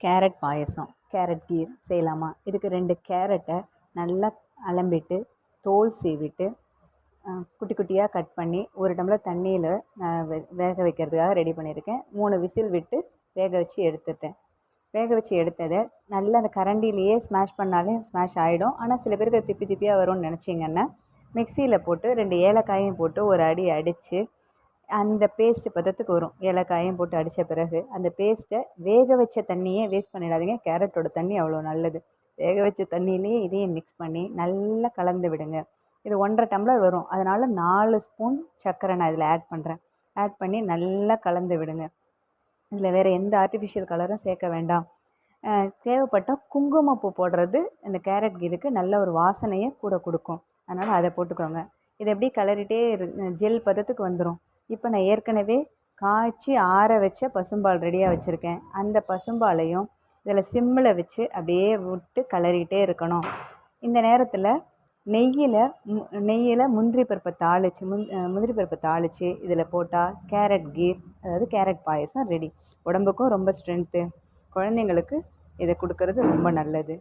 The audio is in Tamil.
கேரட் பாயசம் கேரட் கீர் செய்யலாமா? இதுக்கு ரெண்டு கேரட்டை நல்லா அலம்பிட்டு தோல் சீவிட்டு குட்டி குட்டியாக கட் பண்ணி ஒரு டம்ளர் தண்ணியில் நான் வேக வைக்கிறதுக்காக ரெடி பண்ணியிருக்கேன். மூணு விசில் விட்டு வேக வச்சு எடுத்துட்டேன். வேக வச்சு எடுத்ததை நல்லா அந்த கரண்டிலேயே ஸ்மாஷ் பண்ணாலே ஸ்மாஷ் ஆகிடும் ஆனால் சில பேருக்கு திப்பி திப்பியாக வரும்னு நினச்சிங்கன்னா மிக்சியில் போட்டு ரெண்டு ஏலக்காயும் போட்டு ஒரு அடி அடித்து அந்த பேஸ்ட்டு பதத்துக்கு வரும். ஏலக்காயும் போட்டு அடித்த பிறகு அந்த பேஸ்ட்டை வேக வச்ச தண்ணியே வேஸ்ட் பண்ணிடாதீங்க. கேரட்டோட தண்ணி அவ்வளோ நல்லது. வேக வச்ச தண்ணியிலேயே இதையும் மிக்ஸ் பண்ணி நல்லா கலந்து விடுங்க. இது ஒன்றரை டம்ளர் வரும். அதனால் நாலு ஸ்பூன் சர்க்கரை நான் இதில் ஆட் பண்ணுறேன் ஆட் பண்ணி நல்லா கலந்து விடுங்க. இதில் வேறு எந்த ஆர்டிஃபிஷியல் கலரும் சேர்க்க வேண்டாம். தேவைப்பட்டால் குங்குமப்பூ போடுறது இந்த கேரட் கீருக்கு நல்ல ஒரு வாசனையை கூட கொடுக்கும். அதனால் அதை போட்டுக்கோங்க. இதை எப்படி கலரிட்டே இரு ஜெல் பதத்துக்கு வந்துடும் இப்போ நான் ஏற்கனவே காய்ச்சி ஆற வச்ச பசும்பால் ரெடியாக வச்சுருக்கேன். அந்த பசும்பாலையும் இதில் சிம்மில் வச்சு அப்படியே விட்டு கிளறிகிட்டே இருக்கணும். இந்த நேரத்தில் நெய்யில் மு நெய்யில் முந்திரி பருப்பை தாளித்து முந் முந்திரி பருப்பை தாளித்து இதில் போட்டால் கேரட் கீர் அதாவது கேரட் பாயசம் ரெடி. உடம்புக்கும் ரொம்ப ஸ்ட்ரென்த்து. குழந்தைங்களுக்கு இதை கொடுக்கறது ரொம்ப நல்லது.